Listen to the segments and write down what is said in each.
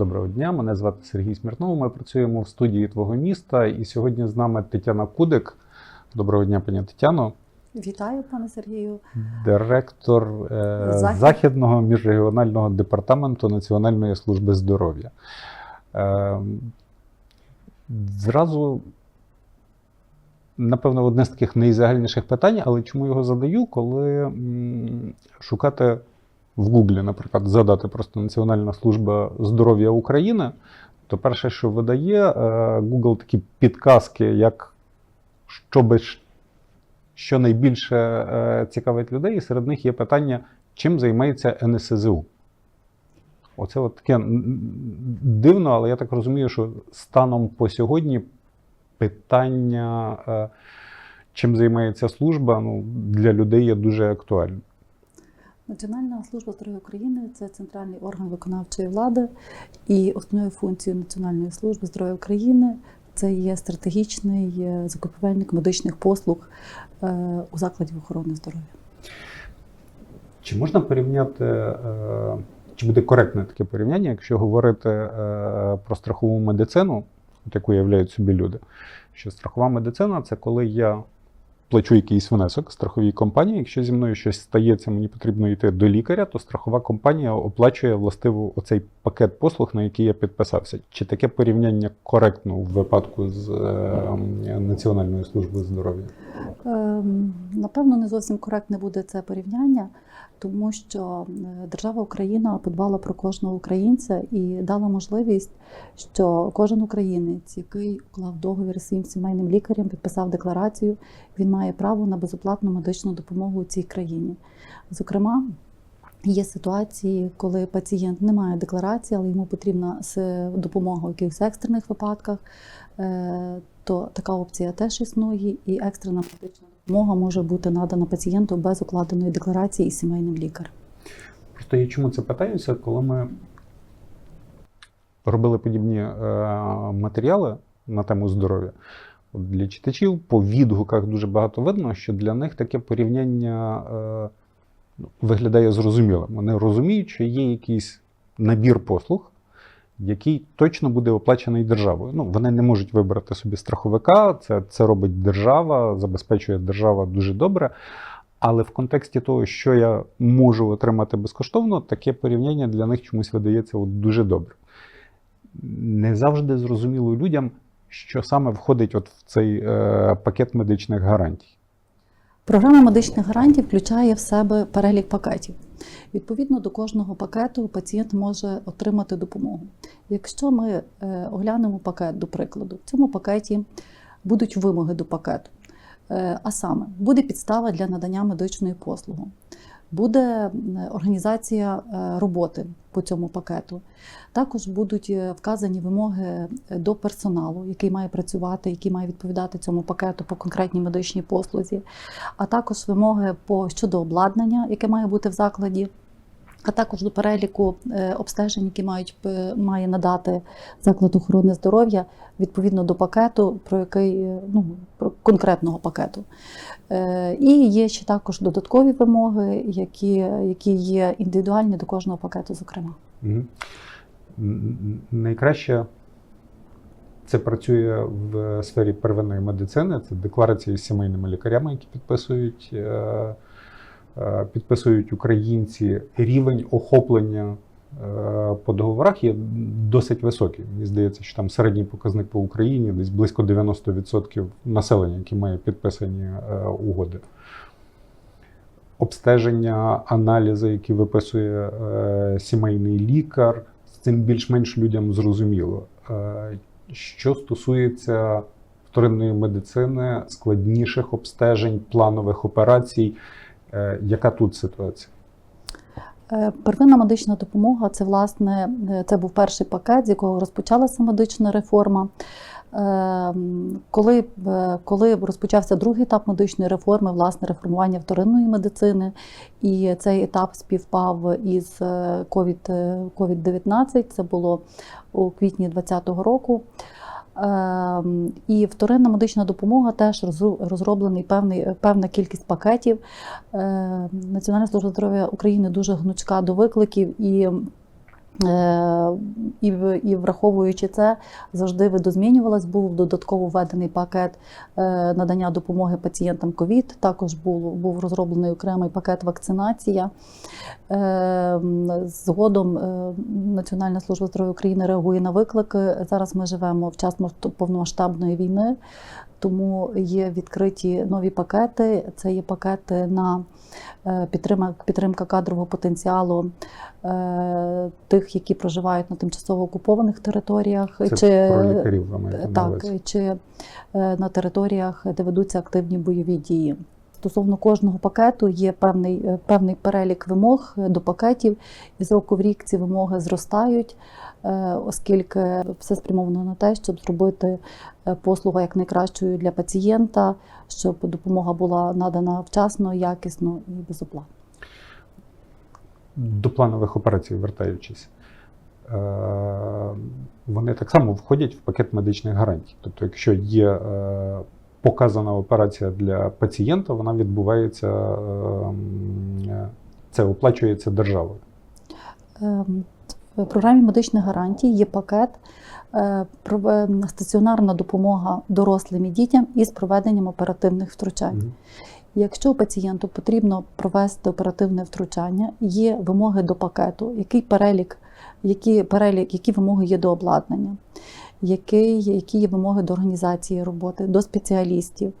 Доброго дня, мене звати Сергій Смірнов. Ми працюємо в студії Твого міста. І сьогодні з нами Тетяна Кудик. Доброго дня, пані Тетяно, Вітаю, пане Сергію. директор е, Захід. Західного міжрегіонального департаменту Національної служби здоров'я. Е, зразу, напевно, одне з таких найзагальніших питань, але чому його задаю, коли м, шукати в Гуглі, наприклад, задати просто Національна служба здоров'я України, то перше, що видає, е, Google такі підказки, як ж- що найбільше е, цікавить людей, і серед них є питання, чим займається НСЗУ. Оце от таке дивно, але я так розумію, що станом по сьогодні питання, е, чим займається служба, ну, для людей є дуже актуальним. Національна служба здоров'я України це центральний орган виконавчої влади, і основною функцією Національної служби здоров'я України це є стратегічний е, закупівельник медичних послуг е, у закладі охорони здоров'я. Чи можна порівняти, е, чи буде коректне таке порівняння, якщо говорити про страхову медицину, от яку являють собі люди? Що страхова медицина це коли я плачу якийсь внесок страховій компанії. Якщо зі мною щось стається, мені потрібно йти до лікаря, то страхова компанія оплачує властиво оцей пакет послуг, на який я підписався. Чи таке порівняння коректно в випадку з е, Національною службою здоров'я? Ем, Напевно, не зовсім коректне буде це порівняння, тому що е, держава Україна подбала про кожного українця і дала можливість, що кожен українець, який уклав договір зі своїм сімейним лікарем, підписав декларацію, він має право на безоплатну медичну допомогу у цій країні. Зокрема, Є ситуації, коли пацієнт не має декларації, але йому потрібна допомога у якихось екстрених випадках, е, то така опція теж існує, і екстрена медична допомога може бути надана пацієнту без укладеної декларації із сімейним лікарем. Просто я чому це питаюся, коли ми робили подібні е, матеріали на тему здоров'я. Для читачів по відгуках дуже багато видно, що для них таке порівняння е, ну, виглядає зрозумілим. Вони розуміють, що є якийсь набір послуг, який точно буде оплачений державою. Ну, вони не можуть вибрати собі страховика, це, це робить держава, забезпечує держава дуже добре. Але в контексті того, що я можу отримати безкоштовно, таке порівняння для них чомусь видається от дуже добре. Не завжди зрозуміло людям, що саме входить от в цей е, пакет медичних гарантій. Програма медичних гарантій включає в себе перелік пакетів. Відповідно до кожного пакету пацієнт може отримати допомогу. Якщо ми е, оглянемо пакет, до прикладу, в цьому пакеті будуть вимоги до пакету. Е, А саме, буде підстава для надання медичної послуги, буде е, організація е, роботи по цьому пакету. Також будуть е, вказані вимоги до персоналу, який має працювати, який має відповідати цьому пакету по конкретній медичній послузі, а також вимоги по щодо обладнання, яке має бути в закладі. А також до переліку е, обстежень, які мають е, має надати заклад охорони здоров'я відповідно до пакету, про який е, ну про конкретного пакету. І є ще також додаткові вимоги, які, які є індивідуальні до кожного пакету, зокрема. Найкраще це працює в сфері первинної медицини. Це декларації з сімейними лікарями, які підписують, підписують українці. Рівень охоплення е, по договорах є досить високий. Мені здається, що там середній показник по Україні десь близько 90% населення, які має підписані е, угоди. Обстеження, аналізи, які виписує е, сімейний лікар, з цим більш-менш людям зрозуміло. Е, що стосується вторинної медицини, складніших обстежень, планових операцій, е, яка тут ситуація? Е, Первинна медична допомога це власне е, це був перший пакет, з якого розпочалася медична реформа. Е, Коли, е, коли розпочався другий етап медичної реформи, власне реформування вторинної медицини, і цей етап співпав із е, е, COVID-19, це було у квітні 2020 року. Е, І вторинна медична допомога теж розроблений певний, певна кількість пакетів. Е, Національна служба здоров'я України дуже гнучка до викликів і І, в- і враховуючи це, завжди видозмінювалась. Був додатково введений пакет е, надання допомоги пацієнтам ковід. Також був, був розроблений окремий пакет вакцинація. Е, Згодом е, Національна служба здоров'я України реагує на виклики. Зараз ми живемо в час повномасштабної війни, тому є відкриті нові пакети. Це є пакети на е, підтримка, підтримка кадрового потенціалу е, тих, які проживають на тимчасово окупованих територіях, Це чи про лікарів так, чи е, на територіях, де ведуться активні бойові дії. Стосовно кожного пакету є певний, певний перелік вимог до пакетів, і з року в рік ці вимоги зростають, оскільки все спрямовано на те, щоб зробити е, послугу як найкращою для пацієнта, щоб допомога була надана вчасно, якісно і безоплатно. До планових операцій вертаючись. Е, Вони так само входять в пакет медичних гарантій. Тобто, якщо є е, показана операція для пацієнта, вона відбувається, е, це оплачується державою. В програмі медичних гарантій є пакет е, е, стаціонарна допомога дорослим і дітям із проведенням оперативних втручань. Якщо пацієнту потрібно провести оперативне втручання, є вимоги до пакету, який перелік, які, перелік, які вимоги є до обладнання, який, які є вимоги до організації роботи, до спеціалістів,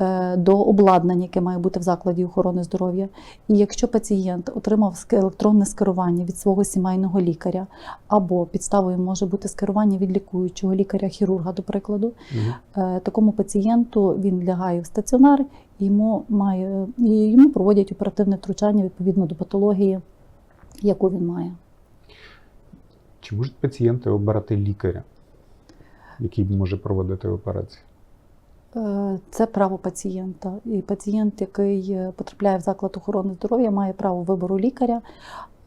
е, до обладнання, яке має бути в закладі охорони здоров'я. І якщо пацієнт отримав електронне скерування від свого сімейного лікаря, або підставою може бути скерування від лікуючого лікаря-хірурга, до прикладу. Е, такому пацієнту він лягає в стаціонар, йому має йому проводять оперативне втручання відповідно до патології, яку він має. Чи можуть пацієнти обирати лікаря, який може проводити операції? Е, Це право пацієнта. І пацієнт, який е, потрапляє в заклад охорони здоров'я, має право вибору лікаря.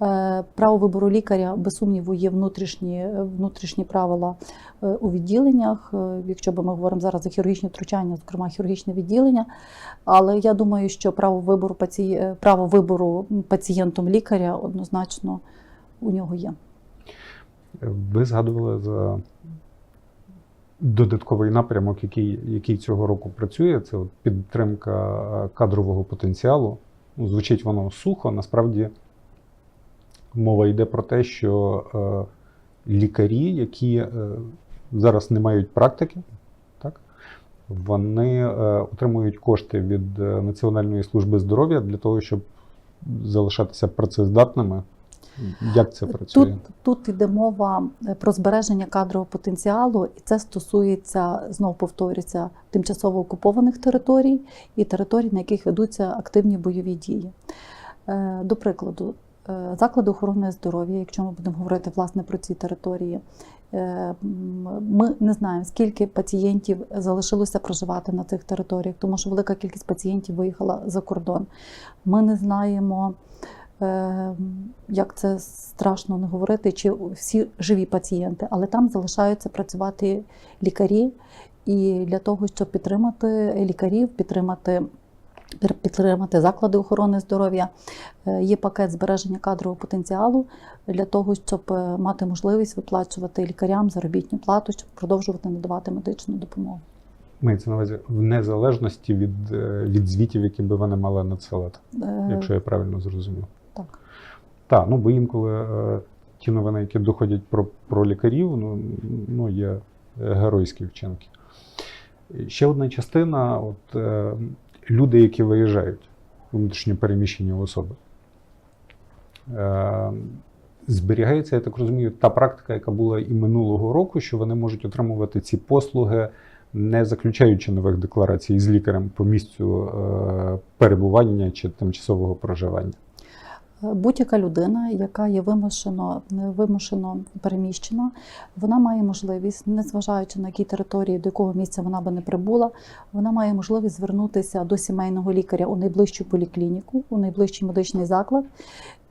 Е, Право вибору лікаря, без сумніву, є внутрішні, внутрішні правила у відділеннях. Якщо ми говоримо зараз за хірургічні втручання, зокрема хірургічне відділення. Але я думаю, що право вибору паці... право вибору пацієнтом лікаря однозначно у нього є. Ви згадували за додатковий напрямок, який, який цього року працює. Це от підтримка е, кадрового потенціалу. Ну, звучить воно сухо. Насправді мова йде про те, що е, лікарі, які е, зараз не мають практики, так, вони е, отримують кошти від е, Національної служби здоров'я для того, щоб залишатися працездатними. Як це працює? Тут, тут йде мова е, про збереження кадрового потенціалу, і це стосується, знову повторюється, тимчасово окупованих територій і територій, на яких ведуться активні бойові дії. Е, До прикладу, е, заклади охорони здоров'я, якщо ми будемо говорити власне про ці території, ми не знаємо, скільки пацієнтів залишилося проживати на цих територіях, тому що велика кількість пацієнтів виїхала за кордон. Ми не знаємо. Е, Як це страшно не говорити, чи всі живі пацієнти, але там залишаються працювати лікарі, і для того, щоб підтримати лікарів, підтримати, підтримати заклади охорони здоров'я, е, є пакет збереження кадрового потенціалу для того, щоб е, мати можливість виплачувати лікарям заробітну плату, щоб продовжувати надавати медичну допомогу. Мається на увазі в незалежності від, від звітів, які би вони мали надсилати, якщо я правильно зрозумів. Так. Ну бо інколи е, ті новини, які доходять про, про лікарів, ну, ну є е, геройські вчинки. Ще одна частина от, е, люди, які виїжджають, внутрішньо переміщені особи. Е, зберігається, я так розумію, та практика, яка була і минулого року, що вони можуть отримувати ці послуги, не заключаючи нових декларацій з лікарем по місцю е, перебування чи тимчасового проживання. Будь-яка людина, яка є вимушено, вимушено переміщена, вона має можливість, незважаючи на якій території, до якого місця вона би не прибула, вона має можливість звернутися до сімейного лікаря у найближчу поліклініку, у найближчий медичний заклад.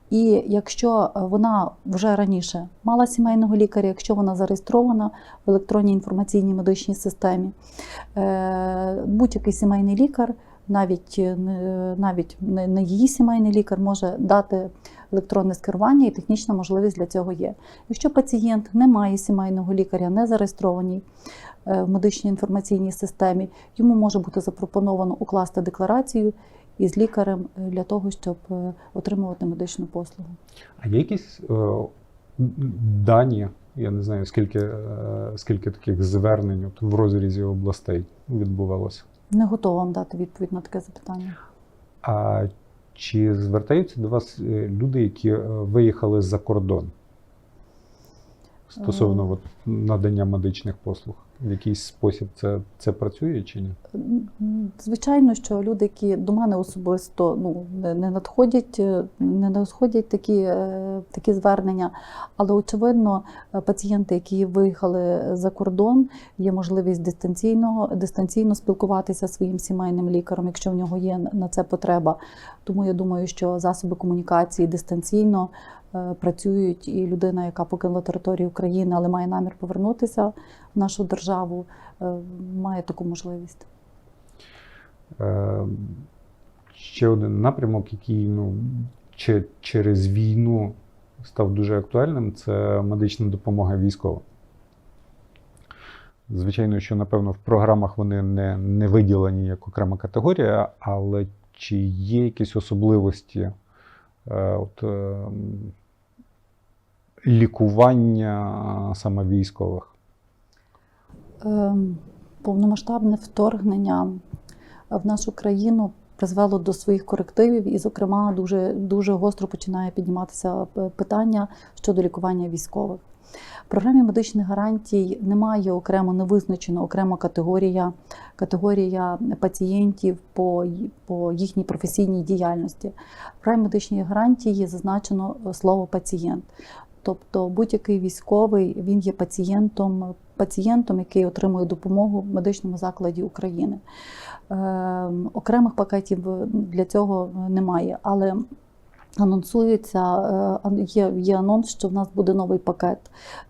І якщо вона вже раніше мала сімейного лікаря, якщо вона зареєстрована в електронній інформаційній медичній системі, е, будь-який сімейний лікар навіть не- навіть не її сімейний лікар може дати електронне скерування і технічна можливість для цього є. Якщо пацієнт не має сімейного лікаря, не зареєстрований е, в медичній інформаційній системі, йому може бути запропоновано укласти декларацію із лікарем е, для того, щоб е, отримувати медичну послугу. А є якісь е, дані, я не знаю, скільки, е, скільки таких звернень от в розрізі областей відбувалося. Не готова вам дати відповідь на таке запитання. А чи звертаються до вас е, люди, які е, виїхали за кордон стосовно от, надання медичних послуг? В якийсь спосіб це, це працює чи ні? Звичайно, що люди, які до мене особисто ну, не надходять, е, не надходять такі, е, такі звернення, але очевидно, е, пацієнти, які виїхали за кордон, є можливість дистанційного дистанційно спілкуватися зі своїм сімейним лікарем, якщо в нього є на це потреба. Тому я думаю, що засоби комунікації дистанційно працюють, і людина, яка покинула територію України, але має намір повернутися в нашу державу, е, має таку можливість. Е, ще один напрямок, який ну, че- через війну став дуже актуальним, це медична допомога військовим. Звичайно, що, напевно, в програмах вони не, не виділені як окрема категорія, але чи є якісь особливості е, от, е, лікування саме військових? Ем, Повномасштабне вторгнення в нашу країну призвело до своїх корективів, і, зокрема, дуже, дуже гостро починає підніматися питання щодо лікування військових. В програмі медичних гарантій немає окремо не визначена окрема категорія, категорія пацієнтів по, по їхній професійній діяльності. В програмі медичних гарантій зазначено е, слово пацієнт. Тобто будь-який військовий він є пацієнтом, пацієнтом, який отримує допомогу в медичному закладі України. Е, окремих пакетів для цього немає, але анонсується, е, є, є анонс, що в нас буде новий пакет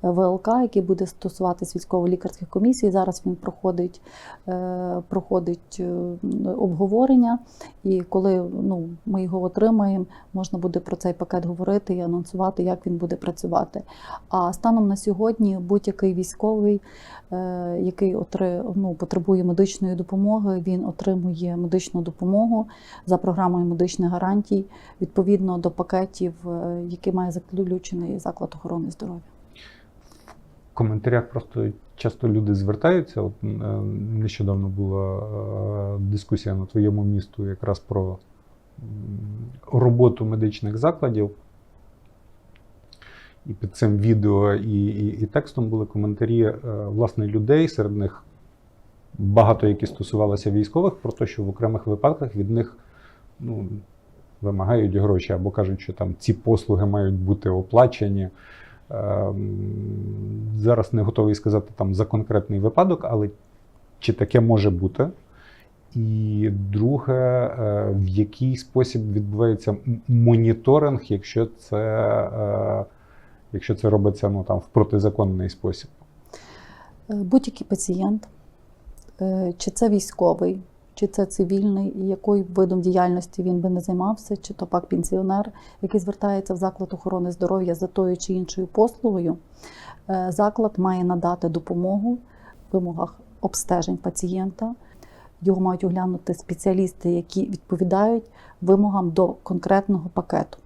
е, ВЛК, який буде стосуватись військово-лікарських комісій. Зараз він проходить, е, проходить обговорення, і коли ну, ми його отримаємо, можна буде про цей пакет говорити і анонсувати, як він буде працювати. А станом на сьогодні будь-який військовий, який отри, ну, потребує медичної допомоги, він отримує медичну допомогу за програмою медичних гарантій відповідно до пакетів, е, які має заключений заклад охорони здоров'я. В коментарях просто часто люди звертаються. От е, нещодавно була е, дискусія на твоєму місту якраз про роботу медичних закладів. І під цим відео і, і, і текстом були коментарі власне людей, серед них багато які стосувалися військових, про те, що в окремих випадках від них ну, вимагають гроші або кажуть, що там ці послуги мають бути оплачені. Ем, Зараз не готовий сказати там за конкретний випадок, але чи таке може бути? І друге, е, в який спосіб відбувається моніторинг, якщо це, е, якщо це робиться ну, там, в протизаконний спосіб? Е, Будь-який пацієнт, чи це військовий, чи це цивільний, і якою видом діяльності він би не займався, чи то пак пенсіонер, який звертається в заклад охорони здоров'я за тою чи іншою послугою, е, заклад має надати допомогу в вимогах обстежень пацієнта. Його мають оглянути спеціалісти, які відповідають вимогам до конкретного пакету.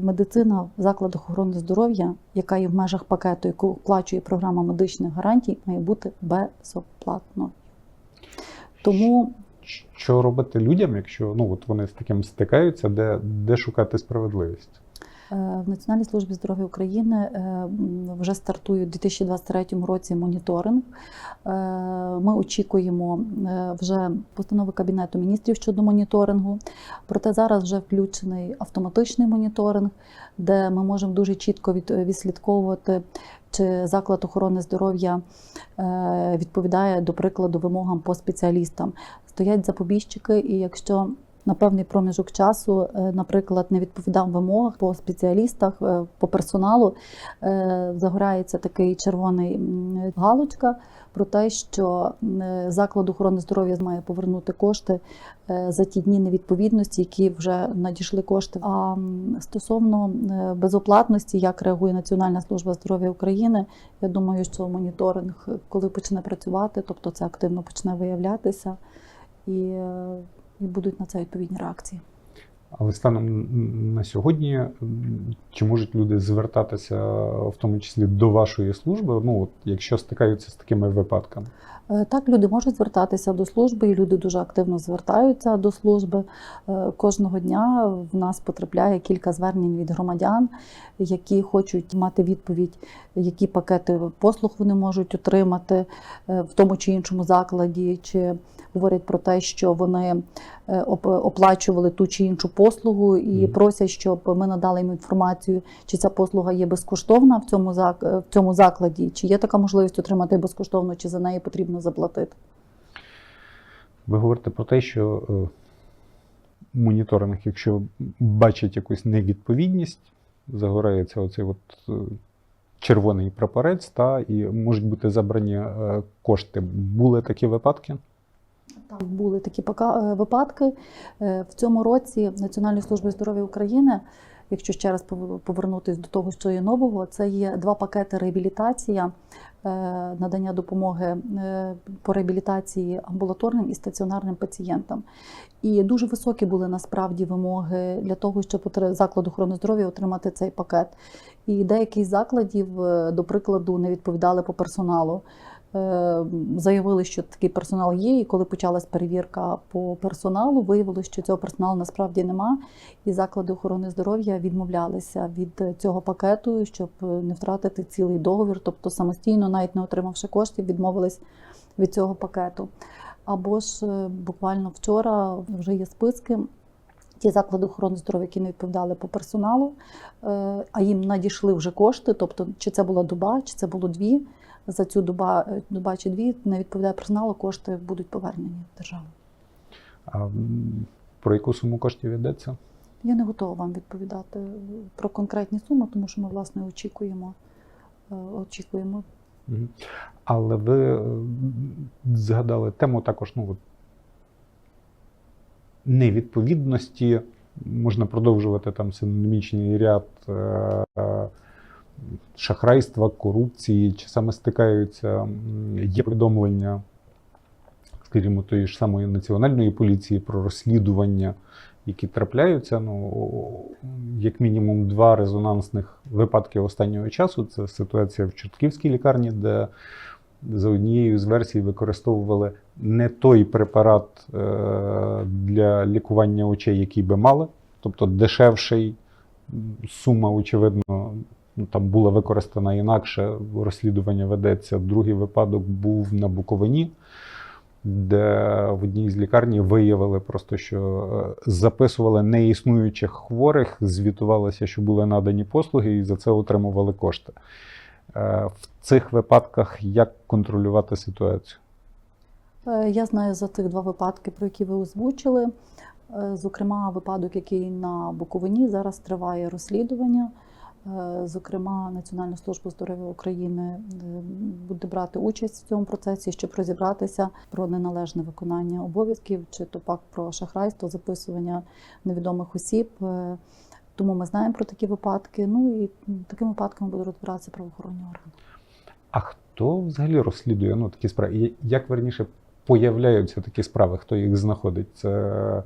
Медицина в закладах охорони здоров'я, яка є в межах пакету, яку оплачує програма медичних гарантій, має бути безоплатною. Тому Що робити людям, якщо ну, от вони з таким стикаються, де, де шукати справедливість? Е, В Національній службі здоров'я України е, вже стартує у 2023 році моніторинг. Е, Ми очікуємо вже постанови Кабінету міністрів щодо моніторингу. Проте зараз вже включений автоматичний моніторинг, де ми можемо дуже чітко відслідковувати, чи заклад охорони здоров'я відповідає, до прикладу, вимогам по спеціалістам. Стоять запобіжчики, і якщо на певний проміжок часу, е, наприклад, не відповідав вимогах по спеціалістах, е, по персоналу, е, загорається такий червоний галочка, про те, що заклад охорони здоров'я має повернути кошти за ті дні невідповідності, які вже надійшли кошти. А стосовно безоплатності, як реагує Національна служба здоров'я України, я думаю, що моніторинг, коли почне працювати, тобто це активно почне виявлятися, і, е, і будуть на це відповідні реакції. Але станом на сьогодні, чи можуть люди звертатися, в тому числі до вашої служби, ну от якщо стикаються з такими випадками? Е, Так, люди можуть звертатися до служби, і люди дуже активно звертаються до служби. Е, Кожного дня в нас потрапляє кілька звернень від громадян, які хочуть мати відповідь, які пакети послуг вони можуть отримати е, в тому чи іншому закладі, чи говорять про те, що вони оплачували ту чи іншу послугу, і просять, щоб ми надали їм інформацію, чи ця послуга є безкоштовна в цьому зак- е, в цьому закладі, чи є така можливість отримати безкоштовно, чи за неї потрібно заплатити. Ви говорите про те, що е, моніторинг, якщо бачить якусь невідповідність, загорається оцей от е, червоний прапорець, та, і можуть бути забрані е, кошти. Були такі випадки? Так, були такі е, випадки. Е, В цьому році Національної служби здоров'я України, якщо ще раз повернутися до того, що є нового, це є два пакети реабілітація, е, надання допомоги по реабілітації амбулаторним і стаціонарним пацієнтам. І дуже високі були насправді вимоги для того, щоб заклад охорони здоров'я отримати цей пакет. І деякі з закладів, до прикладу, не відповідали по персоналу. Е, Заявили, що такий персонал є, і коли почалась перевірка по персоналу, виявилося, що цього персоналу насправді нема. І заклади охорони здоров'я відмовлялися від цього пакету, щоб не втратити цілий договір, тобто самостійно, навіть не отримавши коштів, відмовились від цього пакету. Або ж е, буквально вчора вже є списки. Ті заклади охорони здоров'я, які не відповідали по персоналу, е, а їм надійшли вже кошти, тобто чи це була доба, чи це було дві. За цю доба, доба чи дві не відповідає персоналу, кошти будуть повернені в державу. А про яку суму коштів йдеться? Я не готова вам відповідати про конкретні суми, тому що ми власне очікуємо. е, очікуємо. Але ви е, згадали тему також, ну, невідповідності. Можна продовжувати там синонімічний ряд е, шахрайства, корупції, чи саме стикаються, є повідомлення, скажімо, тої ж самої національної поліції про розслідування, які трапляються. Ну, як мінімум, два резонансних випадки останнього часу. Це ситуація в Чортківській лікарні, де за однією з версій використовували не той препарат е, для лікування очей, який би мали, тобто дешевший, сума, очевидно, там була використана інакше, розслідування ведеться. Другий випадок був на Буковині, де в одній з лікарні виявили просто, що е, записували неіснуючих хворих, звітувалося, що були надані послуги, і за це отримували кошти. Е, В цих випадках як контролювати ситуацію? Е, Я знаю за тих два випадки, про які ви озвучили. Зокрема, випадок, який на Буковині зараз триває розслідування. Е, Зокрема, Національна служба здоров'я України е, буде брати участь в цьому процесі, щоб розібратися про неналежне виконання обов'язків, чи то пак про шахрайство, записування невідомих осіб. Е, Тому ми знаємо про такі випадки. Ну і такими випадками будуть розбиратися правоохоронні органи. А хто взагалі розслідує ну, такі справи? Як верніше появляються такі справи? Хто їх знаходить? Це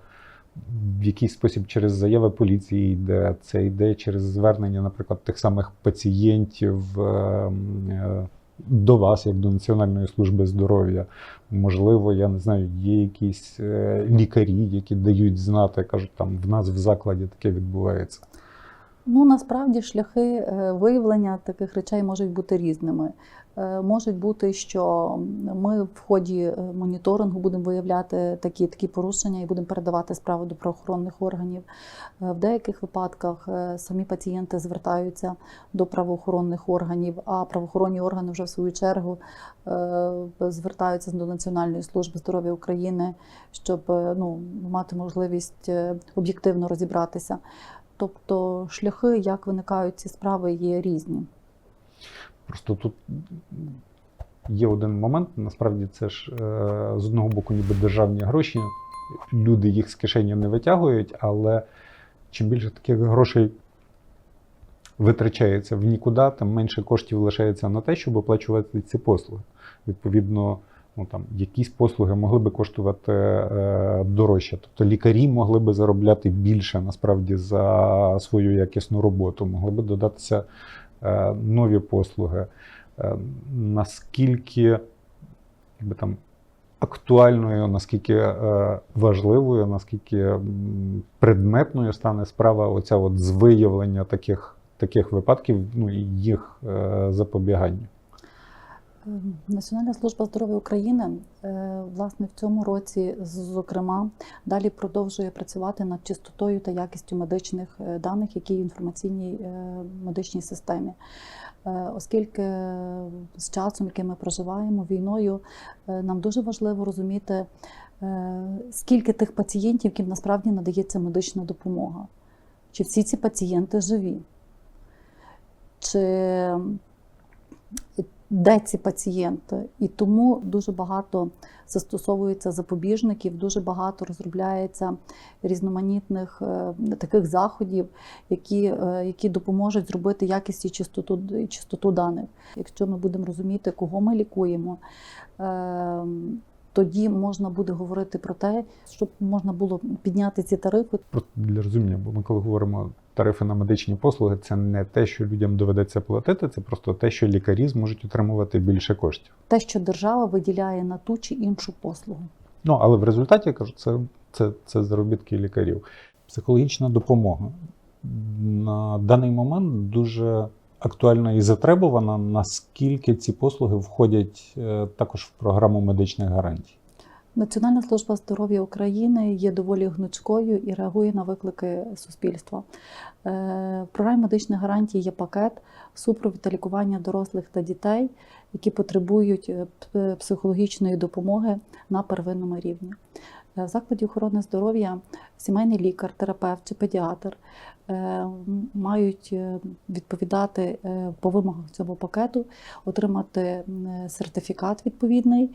в якийсь спосіб через заяви поліції йде, це йде через звернення, наприклад, тих самих пацієнтів ем, е, до вас, як до Національної служби здоров'я. Можливо, я не знаю, є якісь е, лікарі, які дають знати, кажуть, там в нас в закладі таке відбувається. Ну насправді шляхи е, виявлення таких речей можуть бути різними. Е, Можуть бути, що ми в ході е, моніторингу будемо виявляти такі, такі порушення і будемо передавати справу до правоохоронних органів. Е, В деяких випадках самі пацієнти звертаються до правоохоронних органів, а правоохоронні органи вже в свою чергу звертаються до Національної служби здоров'я України, щоб ну, мати можливість об'єктивно розібратися. Тобто шляхи, як виникають ці справи, є різні. Просто тут є один момент. Насправді це ж е, з одного боку, ніби державні гроші, люди їх з кишені не витягують, але чим більше таких грошей витрачається в нікуди, тим менше коштів лишається на те, щоб оплачувати ці послуги. Відповідно, ну там якісь послуги могли би коштувати е, дорожче. Тобто лікарі могли би заробляти більше насправді за свою якісну роботу, могли би додатися нові послуги. Е, наскільки якби там актуальною, наскільки е, важливою, наскільки предметною стане справа оця от з виявлення таких, таких випадків, ну і їх е, запобігання. Національна служба здоров'я України е, власне в цьому році, зокрема, далі продовжує працювати над чистотою та якістю медичних е, даних, які в інформаційній е, медичній системі. Оскільки з часом, який ми проживаємо, війною, нам дуже важливо розуміти, скільки тих пацієнтів, яким насправді надається медична допомога. Чи всі ці пацієнти живі? Чи де ці пацієнти, і тому дуже багато застосовується запобіжників, дуже багато розробляється різноманітних е, таких заходів, які, е, які допоможуть зробити якість і чистоту, і чистоту даних. Якщо ми будемо розуміти, кого ми лікуємо. Тоді можна буде говорити про те, щоб можна було підняти ці тарифи. Просто для розуміння, бо ми коли говоримо тарифи на медичні послуги, це не те, що людям доведеться платити, це просто те, що лікарі зможуть отримувати більше коштів. Те, що держава виділяє на ту чи іншу послугу. Ну, але в результаті я кажу, це, це, це заробітки лікарів. Психологічна допомога на даний момент дуже актуальна і затребувана, наскільки ці послуги входять е, також в програму медичних гарантій. Національна служба здоров'я України є доволі гнучкою і реагує на виклики суспільства. Е, В програмі медичних гарантій є пакет супровід та лікування дорослих та дітей, які потребують е, психологічної допомоги на первинному рівні. В закладі охорони здоров'я сімейний лікар, терапевт чи педіатр мають е, відповідати е, по вимогах цього пакету, отримати е, сертифікат відповідний,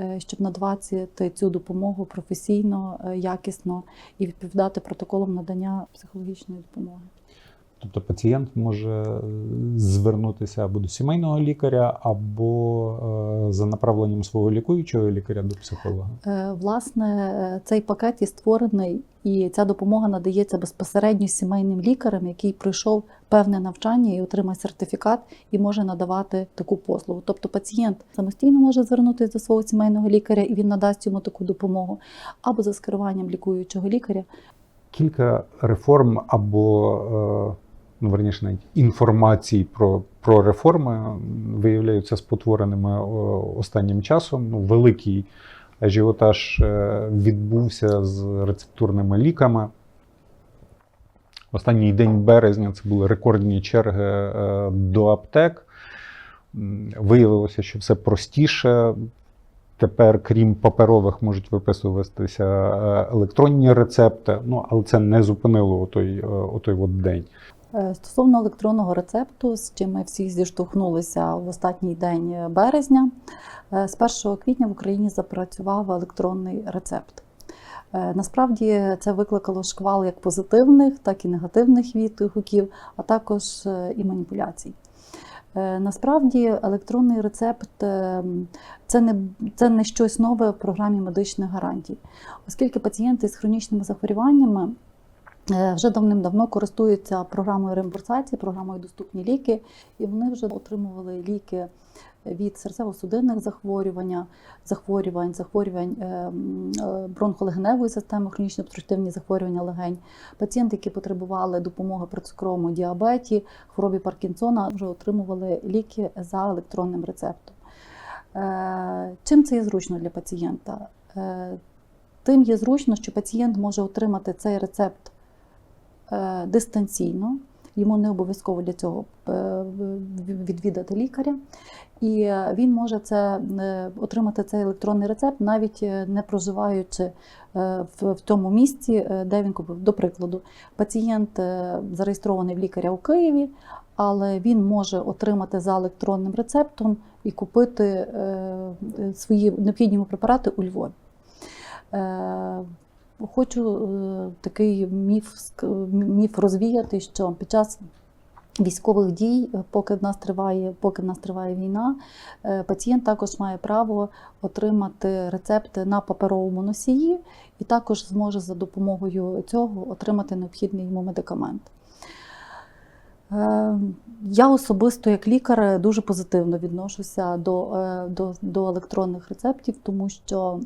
е, щоб надавати цю допомогу професійно, е, якісно і відповідати протоколам надання психологічної допомоги. Тобто пацієнт може е, звернутися або до сімейного лікаря, або е, за направленням свого лікуючого лікаря до психолога. Е, Власне, цей пакет є створений, і ця допомога надається безпосередньо сімейним лікарем, який пройшов певне навчання і отримає сертифікат і може надавати таку послугу. Тобто пацієнт самостійно може звернутися до свого сімейного лікаря, і він надасть йому таку допомогу, або за скеруванням лікуючого лікаря. Кілька реформ або ну, верніше, навіть інформацій про, про реформи виявляються спотвореними останнім часом. Ну, великий ажіотаж е, відбувся з рецептурними ліками. Останній день березня це були рекордні черги е, до аптек. Виявилося, що все простіше. Тепер, крім паперових, можуть виписуватися е, електронні рецепти. Ну, але це не зупинило отой, е, отой от день. Е, Стосовно електронного рецепту, з чим ми всі зіштовхнулися в останній день березня, е, з 1 квітня в Україні запрацював електронний рецепт. Е, Насправді це викликало шквал як позитивних, так і негативних відгуків, а також і маніпуляцій. Насправді електронний рецепт це не, це не щось нове в програмі медичних гарантій, оскільки пацієнти з хронічними захворюваннями вже давним-давно користуються програмою реімбурсації, програмою доступні ліки, і вони вже отримували ліки від серцево-судинних захворювань, захворювань, захворювань е, е, бронхолегеневої системи, хронічно обструктивні захворювання легень. Пацієнти, які потребували допомоги при цукровому діабеті, хворобі Паркінсона, вже отримували ліки за електронним рецептом. Е, Чим це є зручно для пацієнта? Е, Тим є зручно, що пацієнт може отримати цей рецепт е, дистанційно. Йому не обов'язково для цього е, відвідати лікаря. І е, він може це е, отримати цей електронний рецепт, навіть е, не проживаючи е, в, тому місці, е, де він купив. До прикладу, пацієнт е, зареєстрований в лікаря у Києві, але він може отримати за електронним рецептом і купити е, е, свої необхідні препарати у Львові. Хочу е, такий міф, міф розвіяти, що під час військових дій, е, поки в нас триває, поки в нас триває війна, е, пацієнт також має право отримати рецепти на паперовому носії і також зможе за допомогою цього отримати необхідний йому медикамент. Е, Я особисто як лікар дуже позитивно відношуся до, е, до, до електронних рецептів, тому що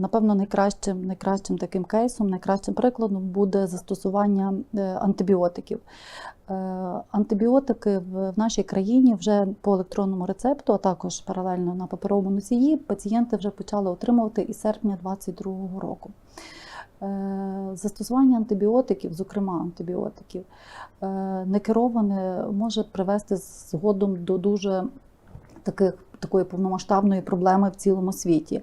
напевно найкращим, найкращим таким кейсом, найкращим прикладом буде застосування е, антибіотиків. Антибіотики в нашій країні вже по електронному рецепту, а також паралельно на паперовому носії, пацієнти вже почали отримувати із серпня 2022 року. Е, Застосування антибіотиків, зокрема антибіотиків, е, некероване може привести згодом до дуже таких, такої повномасштабної проблеми в цілому світі.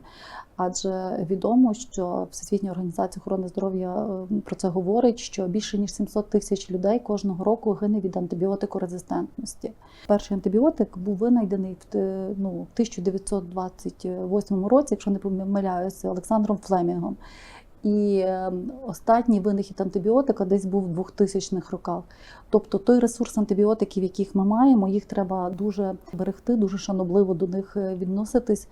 Адже відомо, що Всесвітня організація охорони здоров'я е, про це говорить, що більше ніж 700 тисяч людей кожного року гине від антибіотикорезистентності. Перший антибіотик був винайдений в ну, 1928 році, якщо не помиляюся, Олександром Флемінгом. І е, останній винахід антибіотика десь був в 2000-х роках. Тобто той ресурс антибіотиків, яких ми маємо, їх треба дуже берегти, дуже шанобливо до них е, відноситись,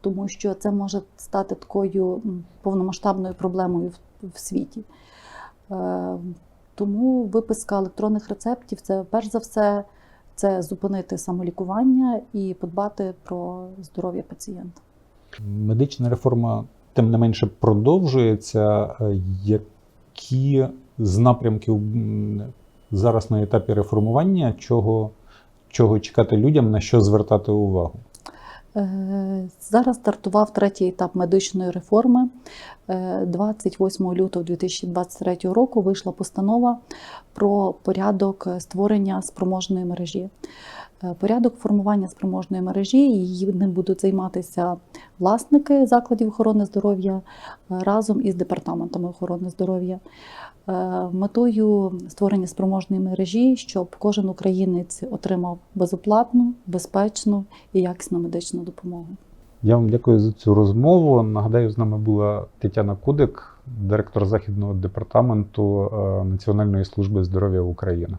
тому що це може стати такою повномасштабною проблемою в, світі. Е, Тому виписка електронних рецептів це перш за все це зупинити самолікування і подбати про здоров'я пацієнта. Медична реформа, тим не менше, продовжується. Е, Які з напрямків зараз на етапі реформування, чого, чого чекати людям, на що звертати увагу? Е, Зараз стартував третій етап медичної реформи. Е, 28 лютого 2023 року вийшла постанова про порядок створення спроможної мережі. Е, Порядок формування спроможної мережі, її ним будуть займатися власники закладів охорони здоров'я е, разом із департаментами охорони здоров'я. Е, Метою створення спроможної мережі, щоб кожен українець отримав безоплатну, безпечну і якісну медичну допомогу. Я вам дякую за цю розмову. Нагадаю, з нами була Тетяна Кудик, директор західного департаменту е, Національної служби здоров'я України.